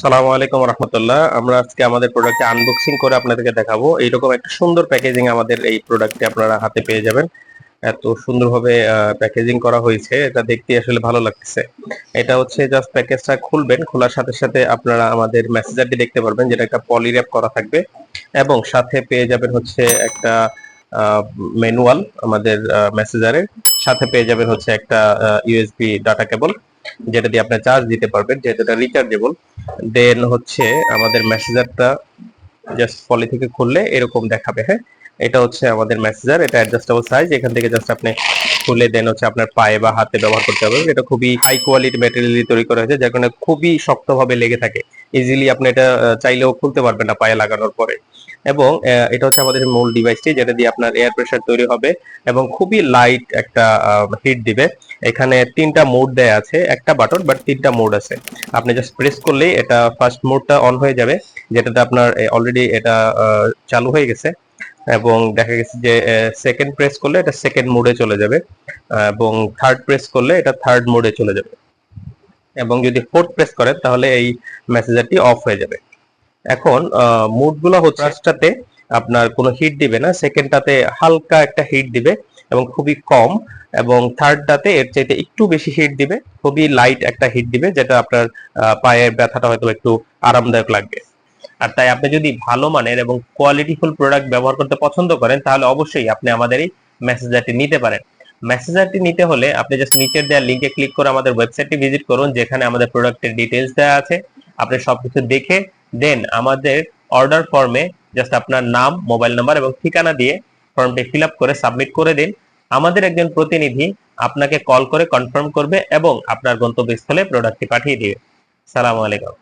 সালামু আলাইকুম রহমতুল্লাহ। আমরা আজকে আমাদের প্রোডাক্টে আনবক্সিং করে আপনাদেরকে দেখাবো। এইরকম একটা সুন্দর প্যাকেজিং আমাদের এই প্রোডাক্টে আপনারা হাতে পেয়ে যাবেন। এত সুন্দরভাবে প্যাকেজিং করা হয়েছে। এটা দেখতে আসলে ভালো লাগতেছে। এটা হচ্ছে জাস্ট প্যাকেজটা খুলবেন। খোলার সাথে সাথে আপনারা আমাদের মেসেজারটি দেখতে পারবেন, যেটা একটা পলির্যাপ করা থাকবে। এবং সাথে পেয়ে যাবেন হচ্ছে একটা ম্যানুয়াল আমাদের মেসেজারের সাথে পেয়ে যাবেন হচ্ছে একটা ইউএসবি ডাটা কেবল যেটা দিয়ে আপনি চার্জ দিতে পারবেন, যেহেতু এটা রিচার্জেবল দেন হচ্ছে আমাদের মেসেজারটা জাস্ট পলি থেকে খুললে এরকম দেখাবে হ্যাঁ? এটা হচ্ছে আমাদের মেসেজার এটা অ্যাডজাস্টেবল সাইজ এখান থেকে জাস্ট আপনি খুলে দেন হচ্ছে আপনার পায়ে বা হাতে ব্যবহার করতে হবে এটা খুবই হাই কোয়ালিটি ম্যাটেরিয়াল দিয়ে তৈরি করা হয়েছে, যার কারণে খুবই শক্তভাবে লেগে থাকে। ইজিলি আপনি এটা চাইলেও খুলতে পারবেন না পায়ে লাগানোর পরে। এবং এটা হচ্ছে আমাদের মূল ডিভাইসটি যেটা দিয়ে আপনার এয়ার প্রেসার তৈরি হবে এবং খুবই লাইট একটা হিট দিবে। এখানে তিনটা মোড দেয়া আছে, একটা বাটন বাট তিনটা মোড আছে। আপনি জাস্ট প্রেস করলেই এটা ফার্স্ট মোডটা অন হয়ে যাবে, যেটাতে আপনার অলরেডি এটা চালু হয়ে গেছে। এবং দেখা গেছে যে সেকেন্ড প্রেস করলে এটা সেকেন্ড মোডে চলে যাবে, এবং থার্ড প্রেস করলে এটা থার্ড মোডে চলে যাবে। এবং যদি ফোর্থ প্রেস করেন, তাহলে এই মেসেজারটি অফ হয়ে যাবে। এখন মুডগুলো হচ্ছে ফার্স্টটাতে আপনার কোনো হিট দিবে না সেকেন্ডটাতে হালকা একটা হিট দিবে এবং খুবই কম এবং থার্ডটাতে এর চাইতে একটু বেশি হিট দিবে খুবই লাইট একটা হিট দিবে যেটা আপনার পায়ের ব্যথাটা হয়তো একটু আরামদায়ক লাগবে। আর তাই আপনি যদি ভালো মানের এবং কোয়ালিটিফুল প্রোডাক্ট ব্যবহার করতে পছন্দ করেন তাহলে অবশ্যই আপনি আমাদের এই মেসেজারটি নিতে পারেন। মেসেজারটি নিতে হলে আপনি জাস্ট নিচের দেওয়া লিঙ্কে ক্লিক করে আমাদের ওয়েবসাইটটি ভিজিট করুন যেখানে আমাদের প্রোডাক্টের ডিটেলস দেওয়া আছে। আপনি সবকিছু দেখে দেন আমাদের অর্ডার ফর্মে জাস্ট আপনার নাম মোবাইল নাম্বার এবং ঠিকানা দিয়ে ফর্মটি ফিল করে সাবমিট করে দিন। আমাদের একজন প্রতিনিধি আপনাকে কল করে কনফার্ম করবে এবং আপনার গন্তব্যস্থলে প্রোডাক্টটি পাঠিয়ে দিবে। সালামু আলাইকুম।